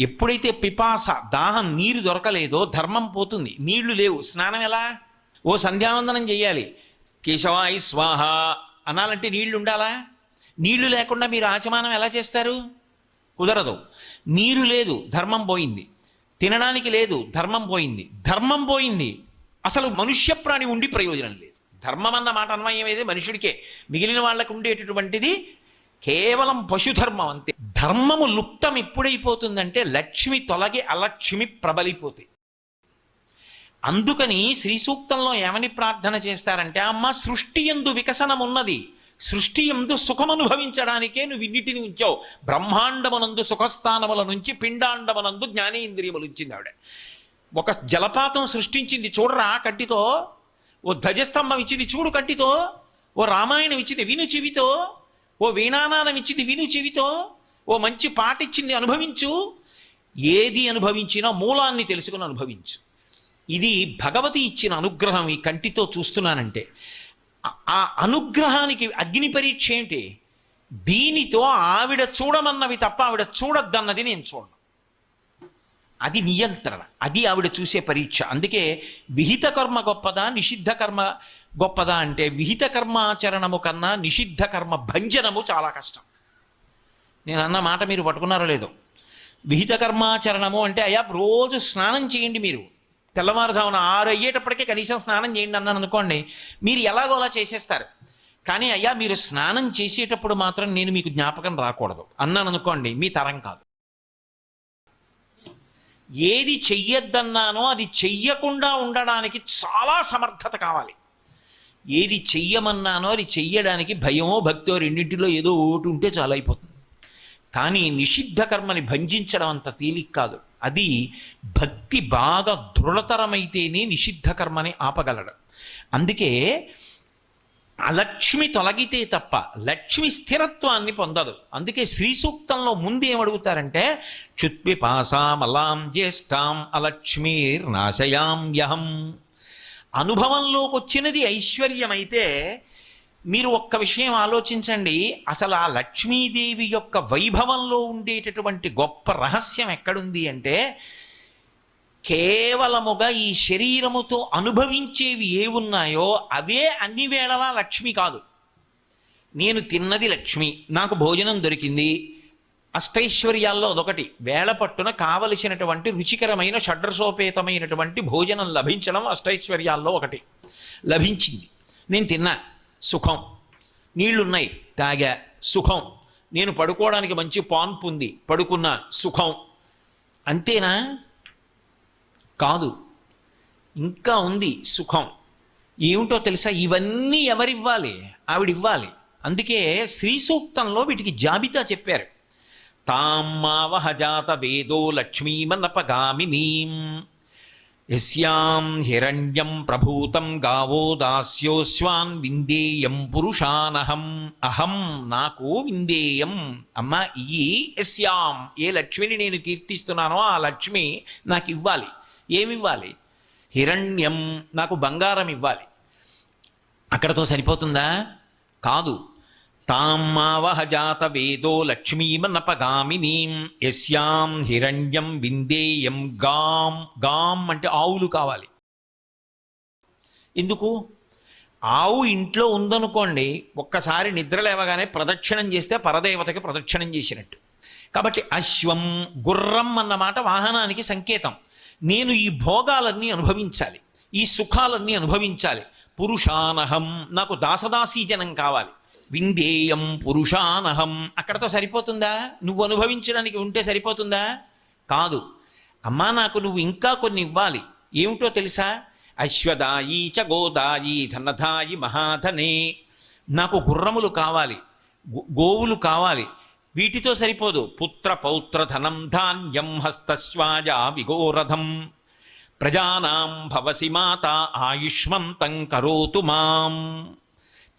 ఎప్పుడైతే పిపాస దాహం నీరు దొరకలేదో ధర్మం పోతుంది. నీళ్ళు లేవు. స్నానం ఎలా? ఓ సంధ్యావందనం చేయాలి. కేశవాయి స్వాహ అనాలంటే నీళ్ళు ఉండాలా? నీళ్ళు లేకుండా మీరు ఆచమానం ఎలా చేస్తారు? కుదరదు. నీరు లేదు ధర్మం పోయింది. తినడానికి లేదు ధర్మం పోయింది. ధర్మం పోయింది. అసలు మనుష్య ప్రాణి ఉండి ప్రయోజనం లేదు. ధర్మం అన్న మాట అన్వయం అయితే మనుషుడికే. మిగిలిన వాళ్ళకు ఉండేటటువంటిది కేవలం పశుధర్మం అంతే. ధర్మము లుప్తం ఎప్పుడైపోతుందంటే లక్ష్మి తొలగి అలక్ష్మి ప్రబలిపోతాయి అందుకని శ్రీ సూక్తంలో ఏమని ప్రార్థన చేస్తారంటే అమ్మ సృష్టి ఎందు వికసనం ఉన్నది సృష్టి ఎందు సుఖమనుభవించడానికే నువ్వు ఇన్నిటిని ఉంచావు. బ్రహ్మాండమునందు సుఖస్థానముల నుంచి పిండాండమునందు జ్ఞానేంద్రియములు ఉంచింది ఆవిడ. ఒక జలపాతం సృష్టించింది చూడరా కట్టితో? ఓ ధ్వజస్తంభం ఇచ్చింది చూడు కట్టితో? ఓ రామాయణం ఇచ్చింది విను చెవితో? ఓ వీణానాదం ఇచ్చింది విను చెవితో. ఓ మంచి పాట ఇచ్చింది అనుభవించు. ఏది అనుభవించినా మూలాన్ని తెలుసుకుని అనుభవించు. ఇది భగవతి ఇచ్చిన అనుగ్రహం ఈ కంటితో చూస్తున్నానంటే. ఆ- అనుగ్రహానికి అగ్ని పరీక్ష ఏంటి? దీనితో ఆవిడ చూడమన్నవి తప్ప ఆవిడ చూడొద్దన్నది నేను చూడను. అది నియంత్రణ. అది ఆవిడ చూసే పరీక్ష. అందుకే విహిత కర్మ గొప్పదా నిషిద్ధ కర్మ గొప్పదా అంటే విహిత కర్మాచరణము కన్నా నిషిద్ధ కర్మ భంజనము చాలా కష్టం. నేను అన్న మాట మీరు పట్టుకున్నారో లేదో. విహిత కర్మాచరణము అంటే అయ్యా రోజు స్నానం చేయండి మీరు. తెల్లవారుజామున ఆరు అయ్యేటప్పటికే కనీసం స్నానం చేయండి అన్నాను అనుకోండి మీరు ఎలాగో అలా చేసేస్తారు. కానీ అయ్యా మీరు స్నానం చేసేటప్పుడు మాత్రం నేను మీకు జ్ఞాపకం రాకూడదు అన్నాను అనుకోండి మీ తరం కాదు. ఏది చెయ్యొద్దన్నానో అది చెయ్యకుండా ఉండడానికి చాలా సమర్థత కావాలి. ఏది చెయ్యమన్నానో అది చెయ్యడానికి భయమో భక్తో రెండింటిలో ఏదో ఒకటి ఉంటే చాలా అయిపోతుంది. కానీ నిషిద్ధ కర్మని భంజించడం అంత తేలిక కాదు. అది భక్తి బాగా దృఢతరమైతేనే నిషిద్ధ కర్మని ఆపగలడు. అందుకే అలక్ష్మి తొలగితే తప్ప లక్ష్మి స్థిరత్వాన్ని పొందదు. అందుకే శ్రీ సూక్తంలో ముందు ఏమడుగుతారంటే చుత్పిపాసామలాం జ్యేష్ఠాం అలక్ష్మీర్ నాశయాం యహం అనుభవంలోకి వచ్చినది ఐశ్వర్యమైతే మీరు ఒక్క విషయం ఆలోచించండి. అసలు ఆ లక్ష్మీదేవి యొక్క వైభవంలో ఉండేటటువంటి గొప్ప రహస్యం ఎక్కడుంది అంటే కేవలముగా ఈ శరీరముతో అనుభవించేవి ఏ ఉన్నాయో అవే అన్ని వేళలా లక్ష్మి కాదు. నేను తిన్నది లక్ష్మి నాకు భోజనం దొరికింది అష్టైశ్వర్యాల్లో అదొకటి. వేళ పట్టున కావలసినటువంటి రుచికరమైన షడ్రసోపేతమైనటువంటి భోజనం లభించడం అష్టైశ్వర్యాల్లో ఒకటి. లభించింది. నేను తిన్నా. సుఖం. నీళ్ళున్నాయి. తాగా. సుఖం. నేను పడుకోవడానికి మంచి పాన్పు ఉంది పడుకున్నా. సుఖం. అంతేనా? కాదు. ఇంకా ఉంది సుఖం. ఏమిటో తెలుసా? ఇవన్నీ ఎవరివ్వాలి? ఆవిడివ్వాలి. అందుకే శ్రీ సూక్తంలో వీటికి జాబితా చెప్పారు. తామ్మావహజాత వేదో లక్ష్మీమనపగామినీం యస్యాం హిరణ్యం ప్రభూతం గావో దాస్యోస్వాన్ విందేయం పురుషానహం. అహం నాకు విందేయం. అమ్మ ఈ యస్యాం ఏ లక్ష్మిని నేను కీర్తిస్తున్నానో ఆ లక్ష్మి నాకు ఇవ్వాలి. ఏమివ్వాలి? హిరణ్యం నాకు బంగారం ఇవ్వాలి. అక్కడతో సరిపోతుందా? కాదు. తామ్మావహజాత వేదో లక్ష్మీమనపగామినీం యస్యాం హిరణ్యం విందేయం గాం. గాం అంటే ఆవులు కావాలి. ఎందుకు ఆవు ఇంట్లో ఉందనుకోండి ఒక్కసారి నిద్ర లేవగానే ప్రదక్షిణం చేస్తే పరదేవతకి ప్రదక్షిణం చేసినట్టు. కాబట్టి అశ్వం గుర్రం అన్నమాట వాహనానికి సంకేతం. నేను ఈ భోగాలన్నీ అనుభవించాలి ఈ సుఖాలన్నీ అనుభవించాలి. పురుషానహం నాకు దాసదాసీజనం కావాలి. విందేయం పురుషానహం. అక్కడతో సరిపోతుందా? నువ్వు అనుభవించడానికి ఉంటే సరిపోతుందా? కాదు. అమ్మా నాకు నువ్వు ఇంకా కొన్ని ఇవ్వాలి. ఏమిటో తెలుసా? అశ్వదాయి చ గోదాయి ధనధాయి మహాధనే. నాకు గుర్రములు కావాలి. గోవులు కావాలి. వీటితో సరిపోదు. పుత్ర పౌత్ర ధనం ధాన్యం హస్తస్వాజ విగోరథం ప్రజానాం భవసి మాత ఆయుష్మంతం కరోతు మాం.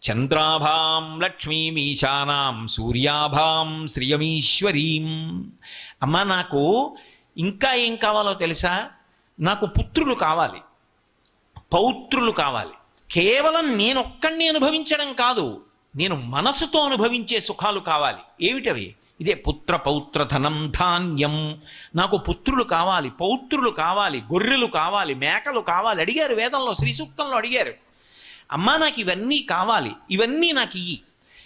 చంద్రాభాం లక్ష్మీమీశానాం సూర్యాభాం శ్రియమీశ్వరీం. అమ్మ నాకు ఇంకా ఏం కావాలో తెలుసా? నాకు పుత్రులు కావాలి. పౌత్రులు కావాలి. కేవలం నేనొక్కడిని అనుభవించడం కాదు నేను మనసుతో అనుభవించే సుఖాలు కావాలి. ఏమిటవి? ఇదే పుత్ర పౌత్ర ధనం ధాన్యం. నాకు పుత్రులు కావాలి పౌత్రులు కావాలి గొర్రెలు కావాలి మేకలు కావాలి. అడిగారు వేదంలో శ్రీ సూక్తంలో అడిగారు. అమ్మా నాకు ఇవన్నీ కావాలి. ఇవన్నీ నాకు ఇయ్యి.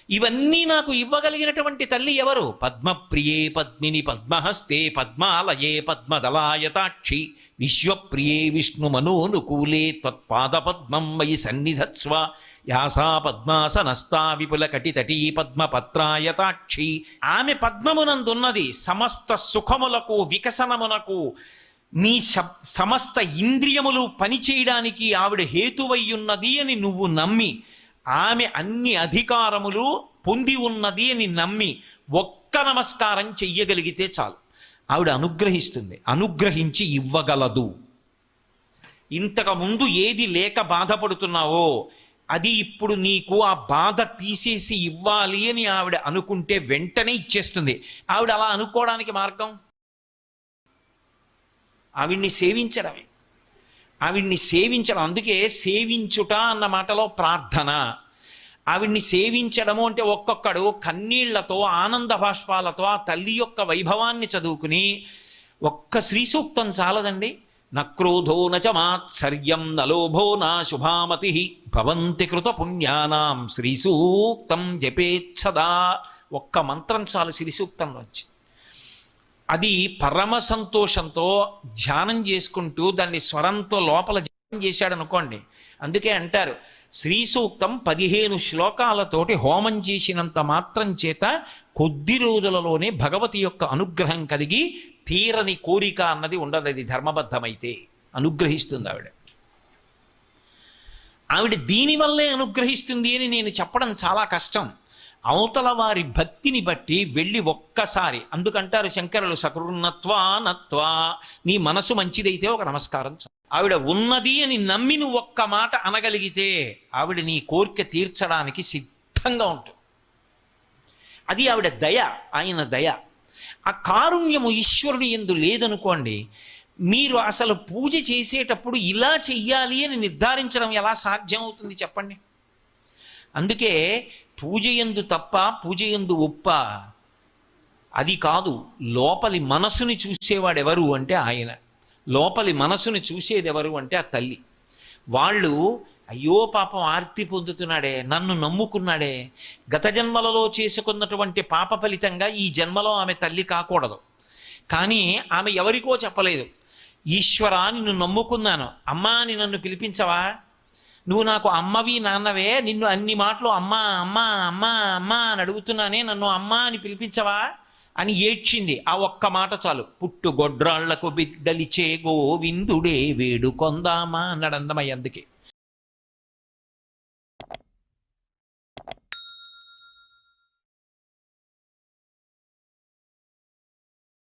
ఇవన్నీ నాకు ఇవ్వగలిగినటువంటి తల్లి ఎవరు? పద్మప్రియే పద్మిని పద్మహస్తే పద్మాలయే పద్మదలాయతాక్షి. విశ్వప్రియే విష్ణుమనోనుకూలే త్వత్పాద పద్మం మయి సన్నిధత్స్వ. యాసా పద్మాసనస్తా విపుల కటితటీ పద్మపత్రాయతాక్షి. ఆమె పద్మమునందున్నది సమస్త సుఖములకు వికసనమునకు నీ సమస్త ఇంద్రియములు పనిచేయడానికి ఆవిడ హేతువయ్యున్నది అని నువ్వు నమ్మి ఆమె అన్ని అధికారములు పొంది ఉన్నది అని నమ్మి ఒక్క నమస్కారం చెయ్యగలిగితే చాలు. ఆవిడ అనుగ్రహిస్తుంది అనుగ్రహించి ఇవ్వగలదు. ఇంతకుముందు ఏది లేక బాధపడుతున్నావో అది ఇప్పుడు నీకు ఆ బాధ తీసేసి ఇవ్వాలి అని ఆవిడ అనుకుంటే వెంటనే ఇచ్చేస్తుంది. ఆవిడ అలా అనుకోవడానికి మార్గం? ఆవిడ్ని సేవించడమే. ఆవిడ్ని సేవించడం అందుకే సేవించుట అన్న మాటలో ప్రార్థన. ఆవిడ్ని సేవించడము అంటే ఒక్కొక్కడు కన్నీళ్ళతో ఆనంద బాష్పాలతో ఆ తల్లి యొక్క వైభవాన్ని చదువుకుని ఒక్క శ్రీ సూక్తం చాలదండి. నక్రోధో నచ మాత్సర్యం నలోభో నా శుభామతి భవంతి కృత పుణ్యానాం శ్రీ సూక్తం జపేచ్ఛదా ఒక్క మంత్రం చాలు శ్రీ సూక్తంలోంచి. అది పరమ సంతోషంతో ధ్యానం చేసుకుంటూ దాన్ని స్వరంతో లోపల ధ్యానం చేశాడు అనుకోండి అందుకే అంటారు శ్రీ సూక్తం పదిహేను శ్లోకాలతోటి హోమం చేసినంత మాత్రం చేత కొద్ది రోజులలోనే భగవతి యొక్క అనుగ్రహం కలిగి తీరని కోరిక అన్నది ఉండదు అది ధర్మబద్ధమైతే అనుగ్రహిస్తుంది ఆవిడ. ఆవిడ దీనివల్లే అనుగ్రహిస్తుంది అని నేను చెప్పడం చాలా కష్టం. అవతల వారి భక్తిని బట్టి వెళ్ళి ఒక్కసారి అందుకంటారు శంకరులు సకృన్నత్వా నత్వా నీ మనసు మంచిదైతే ఒక నమస్కారం ఆవిడ ఉన్నది అని నమ్మి నువ్వు ఒక్క మాట అనగలిగితే ఆవిడ నీ కోరిక తీర్చడానికి సిద్ధంగా ఉంటుంది. అది ఆవిడ దయ ఆయన దయ. ఆ కారుణ్యము ఈశ్వరుని ఎందు లేదనుకోండి మీరు అసలు పూజ చేసేటప్పుడు ఇలా చెయ్యాలి అని నిర్ధారించడం ఎలా సాధ్యమవుతుంది చెప్పండి? అందుకే పూజ ఎందు తప్ప పూజ ఎందు ఒప్ప అది కాదు. లోపలి మనసుని చూసేవాడెవరు అంటే ఆయన. లోపలి మనసుని చూసేది ఎవరు అంటే ఆ తల్లి. వాళ్ళు అయ్యో పాపం ఆర్తి పొందుతున్నాడే నన్ను నమ్ముకున్నాడే. గత జన్మలలో చేసుకున్నటువంటి పాప ఫలితంగా ఈ జన్మలో ఆమె తల్లి కాకూడదు. కానీ ఆమె ఎవరికో చెప్పలేదు. ఈశ్వరా నిన్ను నమ్ముకున్నాను. అమ్మా అని నన్ను పిలిపించవా? నువ్వు నాకు అమ్మవి నాన్నవే నిన్ను అన్ని మాటలు అమ్మా అమ్మా అమ్మా అమ్మా అని అడుగుతున్నానే నన్ను అమ్మా అని పిలిపించవా అని ఏడ్చింది. ఆ ఒక్క మాట చాలు. పుట్టు గొడ్రాళ్ళకు బిడ్డలిచే గోవిందుడే వేడు కొందామా అన్నాడు అందమయ్య అందుకే.